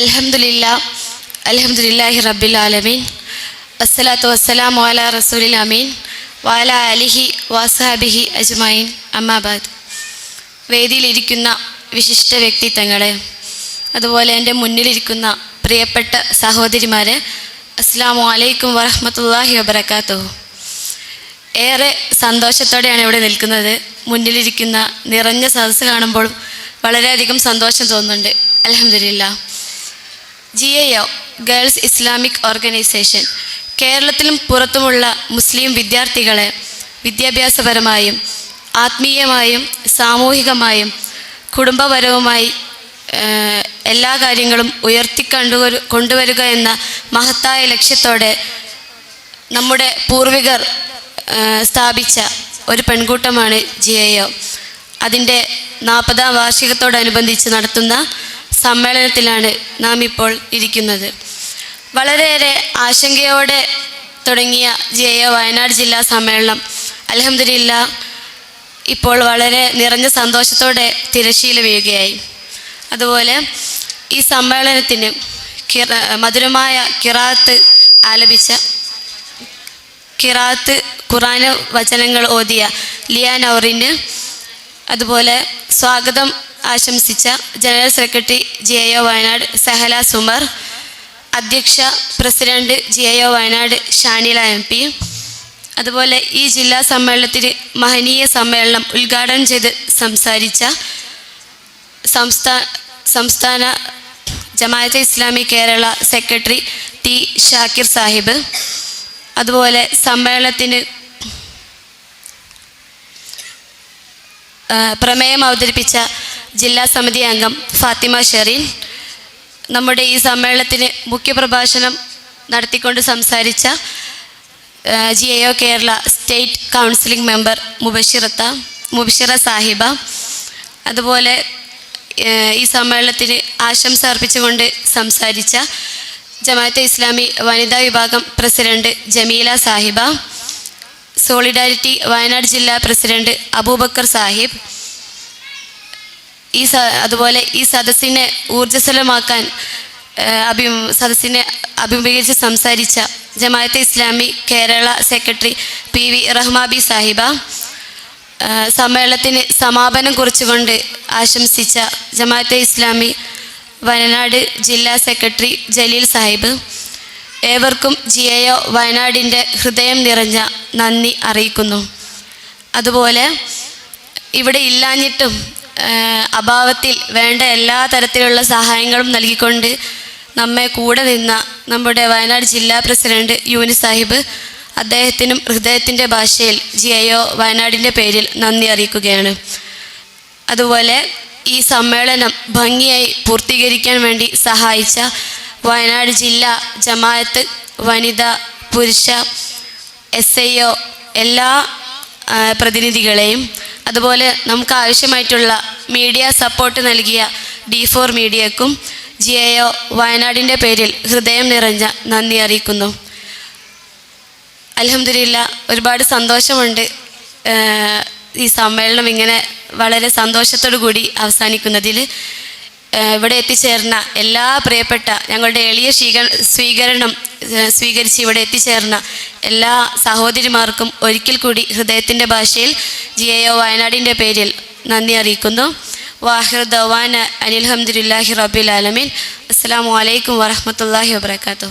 അൽഹംദുലില്ല അൽഹംദുലില്ലാഹി റബ്ബിൽ ആലമീൻ. വസ്സലാത്തു വസ്സലാമു അലാ റസൂലിൽ അമീൻ. വാല അലിഹി വാസാബിഹി അജ്മൈൻ അമ്മാബാദ് വേദിയിലിരിക്കുന്ന വിശിഷ്ട വ്യക്തിത്വങ്ങളെ അതുപോലെ എന്റെ മുന്നിലിരിക്കുന്ന പ്രിയപ്പെട്ട സഹോദരിമാരെ അസ്സാമു അലൈക്കും വറഹമത്തല്ലാഹി വബർക്കാത്തു ഏറെ സന്തോഷത്തോടെയാണ് ഇവിടെ നിൽക്കുന്നത്. മുന്നിലിരിക്കുന്ന നിറഞ്ഞ സദസ്സ് കാണുമ്പോൾ വളരെയധികം സന്തോഷം തോന്നുന്നുണ്ട്. അലഹമില്ല G A O girls Islamic organisation കേരളത്തിലും പുറത്തുമുള്ള മുസ്ലിം വിദ്യാർത്ഥികളെ വിദ്യാഭ്യാസപരമായും ആത്മീയമായും സാമൂഹികമായും കുടുംബപരവുമായി എല്ലാ കാര്യങ്ങളും ഉയർത്തിക്കണ്ടു കൊണ്ടുവരിക എന്ന മഹത്തായ ലക്ഷ്യത്തോടെ നമ്മുടെ പൂർവികർ സ്ഥാപിച്ച ഒരു പെൺകൂട്ടമാണ് ജി ഒ അതിന്റെ നാൽപ്പതാം വാർഷികത്തോടനുബന്ധിച്ച് നടത്തുന്ന സമ്മേളനത്തിലാണ് നാം ഇപ്പോൾ ഇരിക്കുന്നത്. വളരെയേറെ ആശങ്കയോടെ തുടങ്ങിയ ജി എ വയനാട് ജില്ലാ സമ്മേളനം. അലഹമില്ല ഇപ്പോൾ വളരെ നിറഞ്ഞ സന്തോഷത്തോടെ തിരശ്ശീല വീഴുകയായി അതുപോലെ ഈ സമ്മേളനത്തിന് കിറ മധുരമായ കിറാത്ത് ആലപിച്ച കിറാത്ത് ഖുറാന വചനങ്ങൾ ഓതിയ ലിയ നൗറിന് അതുപോലെ സ്വാഗതം ആശംസിച്ച general secretary G A Wayanad Sahala Sumar അധ്യക്ഷ president G A Wayanad Shanila M P. അതുപോലെ ഈ ജില്ലാ സമ്മേളനത്തിന് മഹനീയ സമ്മേളനം ഉദ്ഘാടനം ചെയ്ത് സംസാരിച്ച സംസ്ഥാന സംസ്ഥാന ജമാഅത്തെ ഇസ്ലാമി കേരള സെക്രട്ടറി ടി ഷാക്കിർ സാഹിബ്. അതുപോലെ സമ്മേളനത്തിന് പ്രമേയം അവതരിപ്പിച്ച ജില്ലാ സമിതി അംഗം ഫാത്തിമ ഷെറീൻ നമ്മുടെ ഈ സമ്മേളനത്തിന് മുഖ്യപ്രഭാഷണം നടത്തിക്കൊണ്ട് സംസാരിച്ച G A O Kerala state counselling member Mubashirath Mubashira Sahiba അതുപോലെ ഈ സമ്മേളനത്തിന് ആശംസ അർപ്പിച്ചുകൊണ്ട് സംസാരിച്ച ജമാഅത്തെ ഇസ്ലാമി വനിതാ വിഭാഗം പ്രസിഡന്റ് ജമീല സാഹിബ സോളിഡാരിറ്റി വയനാട് ജില്ലാ പ്രസിഡന്റ് അബൂബക്കർ സാഹിബ് ഈ അതുപോലെ ഈ സദസ്സിനെ ഊർജസ്വലമാക്കാൻ അഭി സദസ്സിനെ അഭിമുഖീകരിച്ച് സംസാരിച്ച Jamaat-e Islami Kerala secretary P V Rahmabi Sahiba സമ്മേളനത്തിന് സമാപനം കുറിച്ചുകൊണ്ട് ആശംസിച്ച ജമാഅത്തെ ഇസ്ലാമി വയനാട് ജില്ലാ സെക്രട്ടറി ജലീൽ സാഹിബ് ഏവർക്കും ജി എ ഒ വയനാടിന്റെ ഹൃദയം നിറഞ്ഞ നന്ദി അറിയിക്കുന്നു. അതുപോലെ ഇവിടെ ഇല്ലാഞ്ഞിട്ടും അഭാവത്തിൽ വേണ്ട എല്ലാ തരത്തിലുള്ള സഹായങ്ങളും നൽകിക്കൊണ്ട് നമ്മെ കൂടെ നിന്ന നമ്മുടെ വയനാട് ജില്ലാ പ്രസിഡന്റ് യൂനി സാഹിബ് അദ്ദേഹത്തിനും ഹൃദയത്തിന്റെ ഭാഷയിൽ ജി ഐ വയനാടിന്റെ പേരിൽ നന്ദി അറിയിക്കുകയാണ്. അതുപോലെ ഈ സമ്മേളനം ഭംഗിയായി പൂർത്തീകരിക്കാൻ വേണ്ടി സഹായിച്ച വയനാട് ജില്ലാ ജമായത്ത് വനിത പുരുഷ എസ് എല്ലാ പ്രതിനിധികളെയും അതുപോലെ നമുക്ക് ആവശ്യമായിട്ടുള്ള മീഡിയ സപ്പോർട്ട് നൽകിയ ഡി ഫോർ മീഡിയക്കും ജി എ ഒ വയനാടിന്റെ പേരിൽ ഹൃദയം നിറഞ്ഞ നന്ദി അറിയിക്കുന്നു. അലഹമില്ല ഒരുപാട് സന്തോഷമുണ്ട് ഈ സമ്മേളനം ഇങ്ങനെ വളരെ സന്തോഷത്തോടു കൂടി അവസാനിക്കുന്നതിൽ. ഇവിടെ എത്തിച്ചേർന്ന എല്ലാ പ്രിയപ്പെട്ട ഞങ്ങളുടെ എളിയ സ്വീക സ്വീകരണം സ്വീകരിച്ച് ഇവിടെ എത്തിച്ചേർന്ന എല്ലാ സഹോദരിമാർക്കും ഒരിക്കൽ കൂടി ഹൃദയത്തിന്റെ ഭാഷയിൽ ജി എ ഒ വയനാടിന്റെ പേരിൽ നന്ദി അറിയിക്കുന്നു. വാഹിർ ദവാന അനിൽഹമ്മദില്ലാഹി റബ്ബിൽ ആലമീൻ. അസ്സാം വലൈക്കും വാഹമത്തല്ലാഹി വാബർക്കാത്തു